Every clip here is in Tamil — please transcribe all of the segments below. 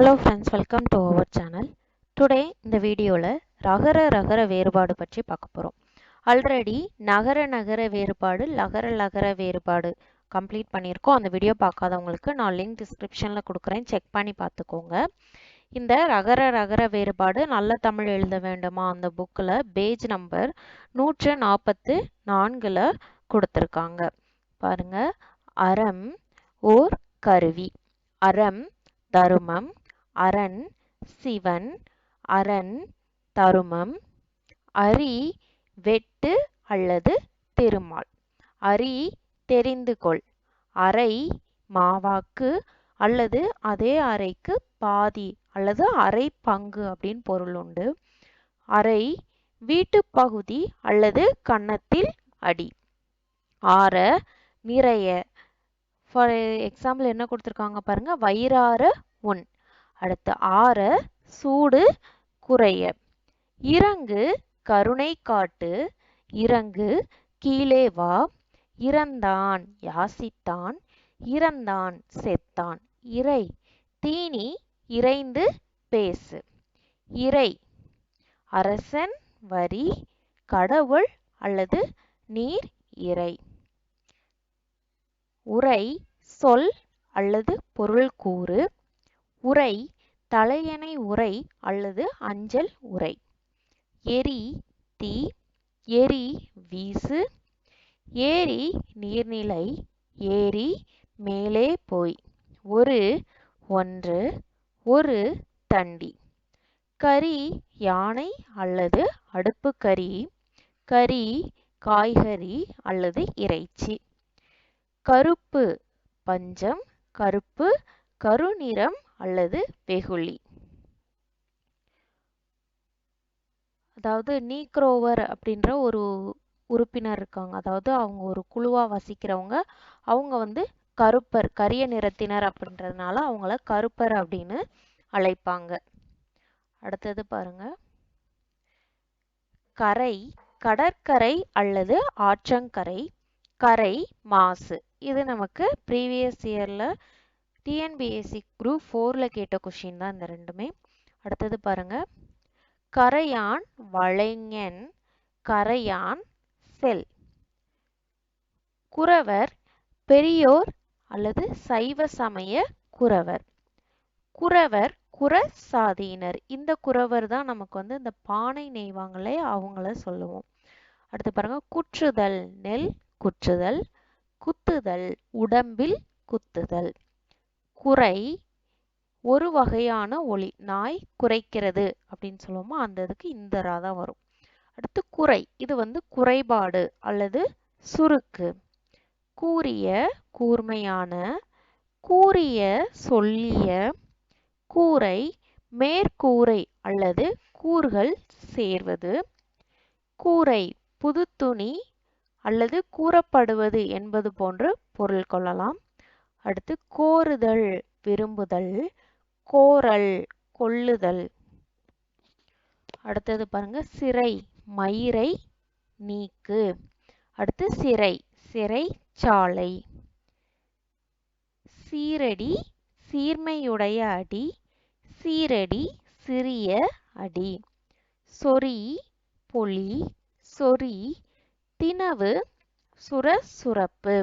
Hello friends welcome to our channel today இந்த வீடியோவில் ரகர ரகர வேறுபாடு பற்றி பார்க்க போகிறோம் ஆல்ரெடி நகர நகர வேறுபாடு லகர லகர வேறுபாடு கம்ப்ளீட் பண்ணியிருக்கோம். அந்த வீடியோ பார்க்காதவங்களுக்கு நான் லிங்க் டிஸ்கிரிப்ஷனில் கொடுக்குறேன். செக் பண்ணி பார்த்துக்கோங்க. இந்த ரகர ரகர வேறுபாடு நல்ல தமிழ் எழுத வேண்டுமா? அந்த புக்கில் பேஜ் நம்பர் நூற்று நாற்பத்து நான்கில் கொடுத்துருக்காங்க. பாருங்கள் அறம் ஓர் கருவி. அறம் தருமம். அரண் சிவன் அரண் தருமம் அரி வெட்டு அல்லது திருமால். அரி தெரிந்து கொள். அரை மாவாக்கு அல்லது அதே அறைக்கு பாதி அல்லது அரை பங்கு அப்படின்னு பொருள் உண்டு. அறை வீட்டுப்பகுதி அல்லது கன்னத்தில் அடி. ஆற நிறைய. ஃபார் எக்ஸாம்பிள் என்ன கொடுத்துருக்காங்க பாருங்க? வயிறார ஒன் அடுத்து ஆற சூடு குறைய. இறங்கு கருணை காட்டு. இறங்கு கீழே வா. இறந்தான் யாசித்தான். இறந்தான் செத்தான். இறை தீனி இறைந்து பேசு. இறை அரசன் வரி கடவுள் அல்லது நீர் இறை. உரை சொல் அல்லது பொருள் கூறு. உரை தலையணை உரை அல்லது அஞ்சல் உரை எரி தீ. எரி வீசு. ஏரி நீர்நிலை. ஏரி மேலே போய். ஒரு ஒன்று. ஒரு தண்டி. கறி யானை அல்லது அடுப்பு கறி. கறி காய்கறி அல்லது இறைச்சி. கருப்பு பஞ்சம். கருப்பு கருநிறம் அல்லது வெகுளி. அதாவது நீக்ரோவர் அப்படின்ற ஒரு உறுப்பினர் இருக்காங்க. அதாவது அவங்க ஒரு குழுவா வசிக்கிறவங்க. அவங்க வந்து கருப்பர் கரிய நிறத்தினர் அப்படின்றதுனால அவங்கள கருப்பர் அப்படின்னு அழைப்பாங்க. அடுத்தது பாருங்க. கரை கடற்கரை அல்லது ஆற்றங்கரை கரை மாசு. இது நமக்கு ப்ரீவியஸ் இயரில் டிஎன்பிஎஸ்சி குரூப் ஃபோரில் கேட்ட கொஷின் தான் இந்த ரெண்டுமே. அடுத்தது பாருங்க. கரையான் வளைஞன் கரையான் செல். குறவர் பெரியோர் அல்லது சைவ சமய குறவர். குறவர் குற சாதியினர். இந்த குறவர் தான் நமக்கு வந்து இந்த பானை நெய்வாங்களே அவங்கள சொல்லுவோம். அடுத்து பாருங்க. குற்றுதல் நெல் குற்றுதல் குத்துதல் உடம்பில் குத்துதல். குறை ஒரு வகையான ஒளி நாய் குறைக்கிறது அப்படின்னு சொல்லுவோமோ அந்த இதுக்கு இந்த தான் வரும். அடுத்து குறை இது வந்து குறைபாடு அல்லது சுருக்கு. கூறிய கூர்மையான கூறிய சொல்லிய கூரை மேற்கூரை அல்லது கூறுகள் சேர்வது. கூரை புது துணி அல்லது கூறப்படுவது என்பது போன்று பொருள் கொள்ளலாம். அடுத்து கோருதல் விரும்புதல் கோரல் கொள்ளுதல். அடுத்தது பாருங்க சிறை மயிரை நீக்கு. அடுத்து சிறை சிறை சாலை. சீரடி சீர்மையுடைய அடி. சீரடி சிறிய அடி. சொறி பொலி. சொறி தினவு சுரசுரப்பு.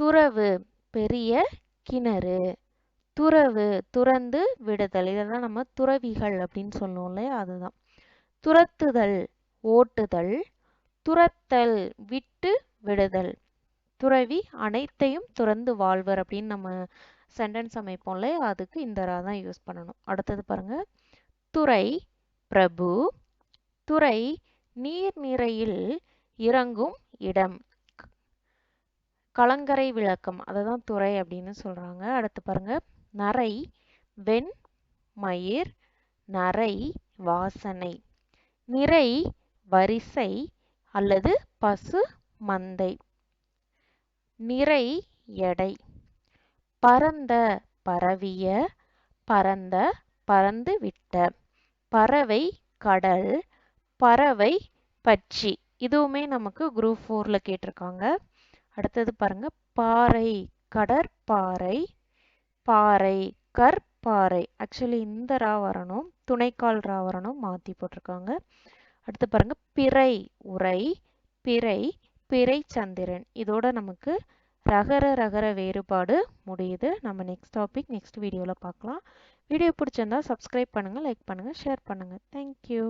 துறவு பெரிய கிணறு. துறவு துறந்து விடுதல். இதெல்லாம் நம்ம துறவிகள் அப்படின்னு சொல்லுவோம் இல்லையா? அதுதான். துரத்துதல் ஓட்டுதல். துரத்தல் விட்டு விடுதல். துறவி அனைத்தையும் துறந்து வாழ்வர் அப்படின்னு நம்ம சென்டென்ஸ் அமைப்போம்ல அதுக்கு இந்த ரா தான் யூஸ் பண்ணணும். அடுத்தது பாருங்க. துறை பிரபு. துறை நீர் நிறையில் இறங்கும் இடம். கலங்கரை விளக்கம் அதை தான் துறை அப்படின்னு சொல்றாங்க. அடுத்து பாருங்க. நரை வெண் மயிர் நரை வாசனை. நிறை வரிசை அல்லது பசு மந்தை. நிறை எடை. பரந்த பரவிய பரந்த பறந்து விட்ட. பறவை கடல் பறவை பட்சி. இதுவுமே நமக்கு குரூப் ஃபோரில் கேட்டிருக்காங்க. அடுத்தது பாருங்க பாறை கடற்பாறை பாறை கற்பாறை. ஆக்சுவலி இந்த ரா வரணும் துணைக்கால் ரா வரணும் மாற்றி போட்டிருக்காங்க. அடுத்து பாருங்க பிறை உரை பிறை பிறை சந்திரன். இதோட நமக்கு ரகர ரகர வேறுபாடு முடியுது. நம்ம நெக்ஸ்ட் டாபிக் நெக்ஸ்ட் வீடியோவில் பார்க்கலாம். வீடியோ பிடிச்சிருந்தா சப்ஸ்கிரைப் பண்ணுங்கள் லைக் பண்ணுங்கள் ஷேர் பண்ணுங்கள் தேங்க்யூ